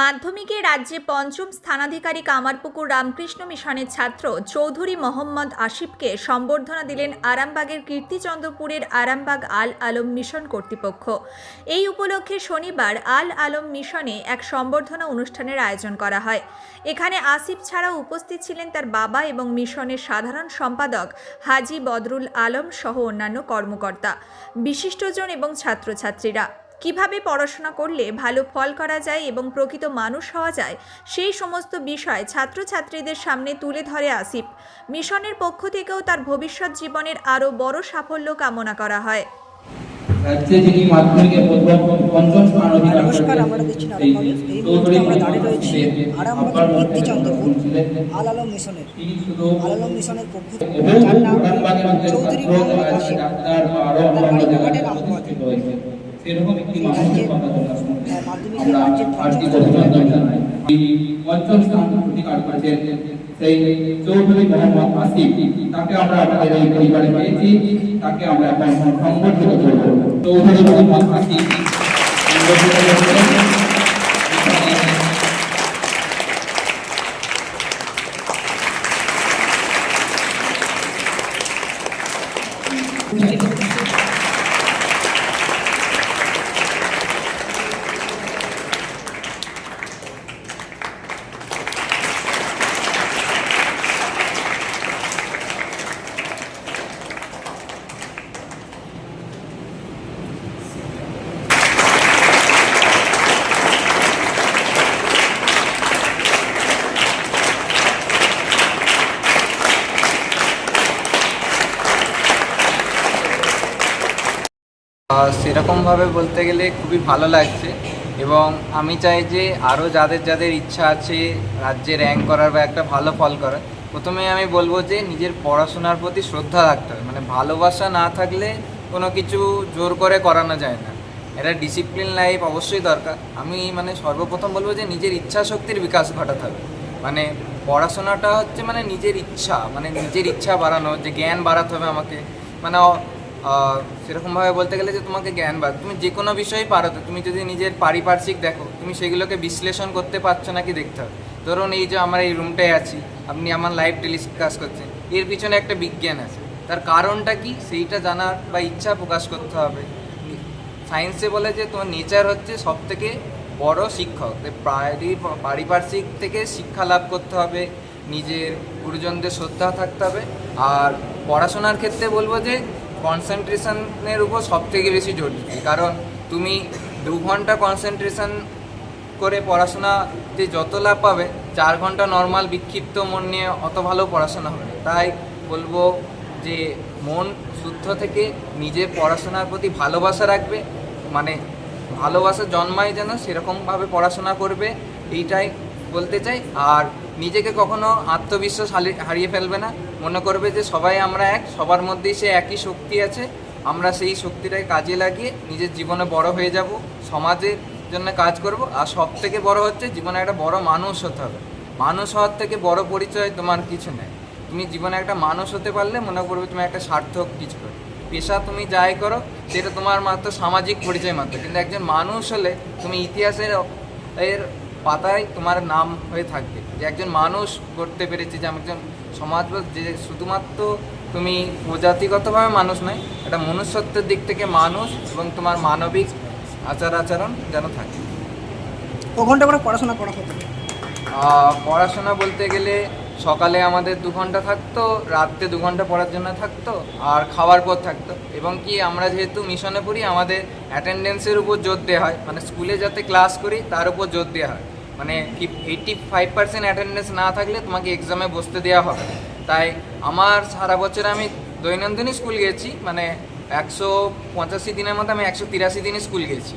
মাধ্যমিকে রাজ্যে পঞ্চম স্থানাধিকারী কামারপুকুর রামকৃষ্ণ মিশনের ছাত্র চৌধুরী মোহাম্মদ আসিফকে সম্বর্ধনা দিলেন আরামবাগের কীর্তিচন্দ্রপুরের আরামবাগ আল আলম মিশন কর্তৃপক্ষ। এই উপলক্ষে শনিবার আল আলম মিশনে এক সম্বর্ধনা অনুষ্ঠানের আয়োজন করা হয়। এখানে আসিফ ছাড়াও উপস্থিত ছিলেন তার বাবা এবং মিশনের সাধারণ সম্পাদক হাজি বদরুল আলম সহ অন্যান্য কর্মকর্তা, বিশিষ্টজন এবং ছাত্রছাত্রীরা। কীভাবে পড়াশোনা করলে ভালো ফল করা যায় এবং প্রকৃত মানুষ হওয়া যায় সেই সমস্ত বিষয় ছাত্রছাত্রীদের সামনে তুলে ধরে আসিফ। মিশনের পক্ষ থেকেও তার ভবিষ্যৎ জীবনের আরও বড় সাফল্য কামনা করা হয়। রাজ্যে যিনি মাধ্যমিকে পঞ্চম স্থান অধিকার নমস্কার করেছেন, দেখছি এই চৌধুরী আমরা দাঁড়িয়ে রয়েছি আরামবাগের কীর্তিচন্দ্রপুর আল আলম মিশনের। আল আলম মিশনের পক্ষ থেকে বহু নাম চৌধুরী ছাত্র, মোহাম্মদ আজ আসিফ ডাক্তার বা আরও তার বাড়ি জায়গায় গোঘাটের প্রতিষ্ঠিত হয়েছে। সেরকম একটি মানুষের কথা হ্যাঁ, মাধ্যমিকে আমরা স্থান অভিনন্দন জানাই। তিনি পঞ্চম স্থান অধিকার করেছেন সেই চৌধুরী মোহাম্মদ আসিফ। তাকে আমরা আমাদের এই পরিবারে পেয়েছি। তাকে আমরা এখন সংবর্ধিত করব। চৌধুরী মোহাম্মদ আসিফ। সেরকমভাবে বলতে গেলে খুবই ভালো লাগছে এবং আমি চাই যে আরও যাদের যাদের ইচ্ছা আছে রাজ্যে র্যাঙ্ক করার বা একটা ভালো ফল করার প্রথমে আমি বলব যে নিজের পড়াশোনার প্রতি শ্রদ্ধা রাখতে হবে। মানে ভালোবাসা না থাকলে কোনো কিছু জোর করে করানো যায় না। এটা ডিসিপ্লিন লাইফ অবশ্যই দরকার। আমি মানে সর্বপ্রথম বলব যে নিজের ইচ্ছা শক্তির বিকাশ ঘটাতে হবে। মানে পড়াশোনাটা হচ্ছে মানে নিজের ইচ্ছা মানে নিজের ইচ্ছা বাড়ানো, যে জ্ঞান বাড়াতে হবে আমাকে। মানে সেরকমভাবে বলতে গেলে যে তোমাকে জ্ঞান বাড় তুমি যে কোনো বিষয়েই পারো তো, তুমি যদি নিজের পারিপার্শ্বিক দেখো, তুমি সেগুলোকে বিশ্লেষণ করতে পারছ নাকি দেখতে হবে। ধরুন এই যে আমরা এই রুমটায় আছি, আপনি আমার লাইভ টেলিকাস্ট করছেন, এর পিছনে একটা বিজ্ঞান আছে। তার কারণটা কি? সেইটা জানার বা ইচ্ছা প্রকাশ করতে হবে। সায়েন্সে বলে যে তোমার নেচার হচ্ছে সব থেকে বড় শিক্ষক। পারিপার্শ্বিক থেকে শিক্ষা লাভ করতে হবে, নিজের গুরুজনদের শ্রদ্ধা থাকতে হবে। আর পড়াশোনার ক্ষেত্রে বলব যে কনসেন্ট্রেশনের উপর সব থেকে বেশি জোর দিতে কারণ তুমি দু ঘণ্টা কনসেন্ট্রেশন করে পড়াশোনাতে যত লাভ পাবে, চার ঘণ্টা নর্মাল বিক্ষিপ্ত মন নিয়ে অত ভালো পড়াশোনা হবে তাই বলব যে মন শুদ্ধ থেকে নিজের পড়াশোনার প্রতি ভালোবাসা রাখবে। মানে ভালোবাসা জন্মায় যেন সেরকমভাবে পড়াশোনা করবে, এইটাই বলতে চাই। আর নিজেকে কখনো আত্মবিশ্বাস হারিয়ে ফেলবে না। মনে করবে যে সবাই আমরা এক, সবার মধ্যেই সে একই শক্তি আছে, আমরা সেই শক্তিটাকে কাজে লাগিয়ে নিজের জীবনে বড় হয়ে যাব, সমাজের জন্য কাজ করব, আর সব থেকে বড় হচ্ছে জীবনে একটা বড় মানুষ হতে হবে। মানুষ হওয়ার থেকে বড় পরিচয় তোমার কিছু নেই। তুমি জীবনে একটা মানুষ হতে পারলে মনে করবে তুমি একটা সার্থক কিছু করো পেশা তুমি যাই করো, সেটা তোমার মাত্র সামাজিক পরিচয় মাত্র। কিন্তু একজন মানুষ হলে তুমি ইতিহাসের এর পাতায় তোমার নাম হয়ে থাকবে। যে একজন মানুষ করতে পেরেছি যে আমি একজন সমাজ যে শুধুমাত্র তুমি প্রজাতিগতভাবে মানুষ নয় একটা মনুষ্যত্বের দিক থেকে মানুষ এবং তোমার মানবিক আচার আচরণ যেন থাকে। ক ঘণ্টা করে পড়াশোনা করা হতো? পড়াশোনা বলতে গেলে সকালে আমাদের দু ঘণ্টা থাকতো রাত্রে দু ঘণ্টা পড়ার জন্য থাকতো আর খাওয়ার পর থাকতো। এবং কি আমরা যেহেতু মিশনে পড়ি আমাদের অ্যাটেন্ডেন্সের উপর জোর দেওয়া হয় মানে স্কুলে যাতে ক্লাস করি তার উপর জোর দেওয়া হয়। মানে এইটটি ফাইভ পার্সেন্ট অ্যাটেন্ডেন্স না থাকলে তোমাকে এক্সামে বসতে দেওয়া হবে। তাই আমার সারা বছর আমি দৈনন্দিনই স্কুল গেছি মানে একশো পঁচাশি দিনের মধ্যে আমি একশো তিরাশি দিনই স্কুল গেছি।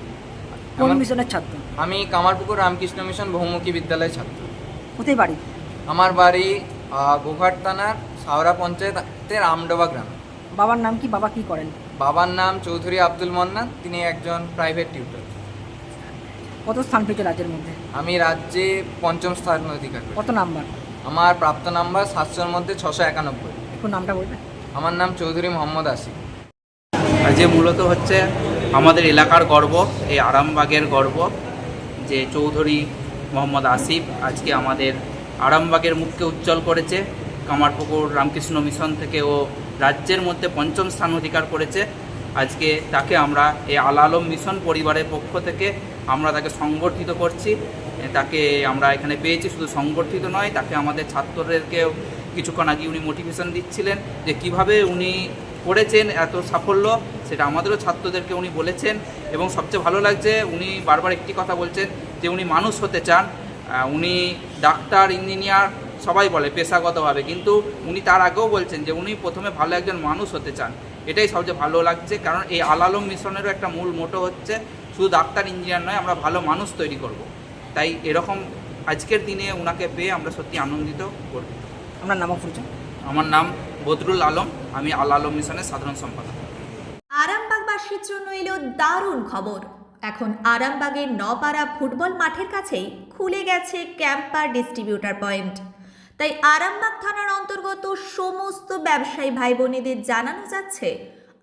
কোন মিশনের ছাত্র? আমি কামারপুকুর রামকৃষ্ণ মিশন বহুমুখী বিদ্যালয়ের ছাত্র। কোথায় বাড়ি? আমার বাড়ি গোঘাট থানার সাওরা পঞ্চায়েতের আমডোবা গ্রাম। বাবার নাম কি? বাবা কি করেন? বাবার নাম চৌধুরী আব্দুল মন্নান তিনি একজন প্রাইভেট টিউটর কত স্থান পেয়েছে রাজ্যের মধ্যে? আমি রাজ্যে পঞ্চম স্থান অধিকার করি কত নাম্বার? আমার প্রাপ্ত নাম্বার সাতশোর মধ্যে ছশো একানব্বই। একটু নামটা বলবে আমার নাম চৌধুরী মোহাম্মদ আসিফ। আর যে মূলত হচ্ছে আমাদের এলাকার গর্ব এই আরামবাগের গর্ব যে চৌধুরী মোহাম্মদ আসিফ আজকে আমাদের আরামবাগের মুখকে উজ্জ্বল করেছে। কামারপুকুর রামকৃষ্ণ মিশন থেকে ও রাজ্যের মধ্যে পঞ্চম স্থান অধিকার করেছে। আজকে তাকে আমরা এই আল আলম মিশন পরিবারের পক্ষ থেকে আমরা তাকে সংবর্ধিত করছি। তাকে আমরা এখানে পেয়েছি, শুধু সংবর্ধিত নয়, তাকে আমাদের ছাত্রদেরকেও কিছুক্ষণ আগে উনি মোটিভেশন দিচ্ছিলেন যে কীভাবে উনি করেছেন এত সাফল্য, সেটা আমাদেরও ছাত্রদেরকে উনি বলেছেন। এবং সবচেয়ে ভালো লাগছে, উনি বারবার একটি কথা বলছেন যে উনি মানুষ হতে চান। উনি ডাক্তার, ইঞ্জিনিয়ার, সবাই বলে পেশাগতভাবে। কিন্তু উনি তার আগেও বলছেন যে উনি প্রথমে ভালো একজন মানুষ হতে চান। এটাই সবচেয়ে ভালো লাগছে, কারণ এই আলালম মিশনেরও একটা মূল মোটো হচ্ছে শুধু ডাক্তার ইঞ্জিনিয়ার নয় আমরা ভালো মানুষ তৈরি করব। তাই এরকম আজকের দিনে ওনাকে পেয়ে আমরা সত্যি আনন্দিত করব আপনার নাম ও আমার নাম বদরুল আলম আমি আল আলম মিশনের সাধারণ সম্পাদক। আরামবাগবাসীর জন্য এলো দারুণ খবর। এখন আরামবাগের নপাড়া ফুটবল মাঠের কাছেই খুলে গেছে ক্যাম্পার ডিস্ট্রিবিউটার পয়েন্ট। তাই আরামবাগ থানার অন্তর্গত সমস্ত ব্যবসায়ী ভাই বোনেদের জানানো যাচ্ছে